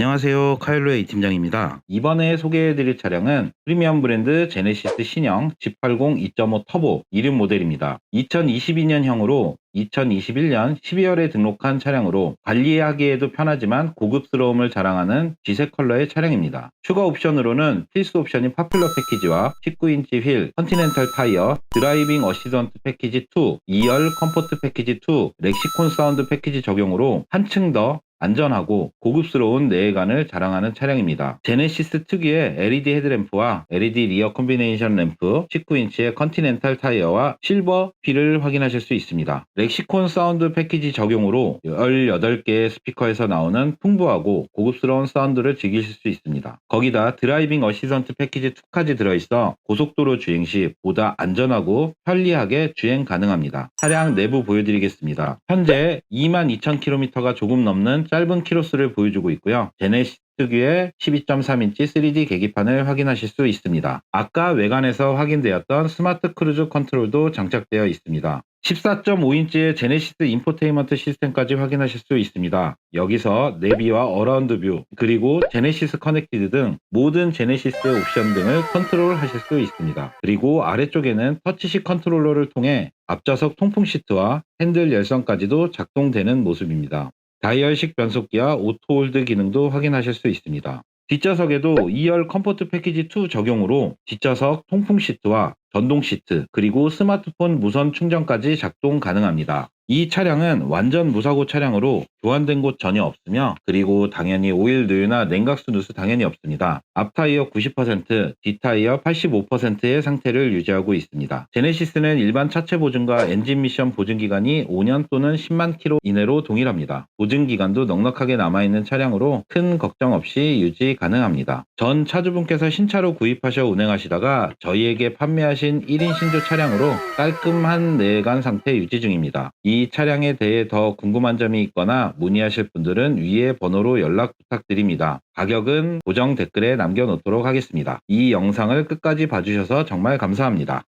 안녕하세요. 카일로의 이팀장입니다. 이번에 소개해드릴 차량은 프리미엄 브랜드 제네시스 신형 G80 2.5 터보 이륜 모델입니다. 2022년형으로 2021년 12월에 등록한 차량으로 관리하기에도 편하지만 고급스러움을 자랑하는 지색 컬러의 차량입니다. 추가 옵션으로는 필수 옵션인 파퓰러 패키지와 19인치 휠, 컨티넨탈 타이어, 드라이빙 어시던트 패키지 2, 2열 컴포트 패키지 2, 렉시콘 사운드 패키지 적용으로 한층 더 안전하고 고급스러운 내외관을 자랑하는 차량입니다. 제네시스 특유의 LED 헤드램프와 LED 리어 콤비네이션 램프, 19인치의 컨티넨탈 타이어와 실버 휠을 확인하실 수 있습니다. 렉시콘 사운드 패키지 적용으로 18개의 스피커에서 나오는 풍부하고 고급스러운 사운드를 즐기실 수 있습니다. 거기다 드라이빙 어시선트 패키지 2까지 들어있어 고속도로 주행 시 보다 안전하고 편리하게 주행 가능합니다. 차량 내부 보여드리겠습니다. 현재 22,000km가 조금 넘는 짧은 키로수를 보여주고 있고요. 제네시스 특유의 12.3인치 3D 계기판을 확인하실 수 있습니다. 아까 외관에서 확인되었던 스마트 크루즈 컨트롤도 장착되어 있습니다. 14.5인치의 제네시스 인포테인먼트 시스템까지 확인하실 수 있습니다. 여기서 내비와 어라운드 뷰, 그리고 제네시스 커넥티드 등 모든 제네시스의 옵션 등을 컨트롤 하실 수 있습니다. 그리고 아래쪽에는 터치식 컨트롤러를 통해 앞좌석 통풍 시트와 핸들 열선까지도 작동되는 모습입니다. 다이얼식 변속기와 오토홀드 기능도 확인하실 수 있습니다. 뒷좌석에도 2열 컴포트 패키지 2 적용으로 뒷좌석 통풍 시트와 전동 시트 그리고 스마트폰 무선 충전까지 작동 가능합니다. 이 차량은 완전 무사고 차량으로 교환된 곳 전혀 없으며 그리고 당연히 오일 누유나 냉각수 누수 당연히 없습니다. 앞 타이어 90%, 뒷 타이어 85%의 상태를 유지하고 있습니다. 제네시스는 일반 차체 보증과 엔진 미션 보증 기간이 5년 또는 10만 킬로 이내로 동일합니다. 보증 기간도 넉넉하게 남아있는 차량으로 큰 걱정 없이 유지 가능합니다. 전 차주분께서 신차로 구입하셔 운행하시다가 저희에게 판매하신 1인 신조 차량으로 깔끔한 내관 상태 유지 중입니다. 이 차량에 대해 더 궁금한 점이 있거나 문의하실 분들은 위에 번호로 연락 부탁드립니다. 가격은 고정 댓글에 남겨놓도록 하겠습니다. 이 영상을 끝까지 봐주셔서 정말 감사합니다.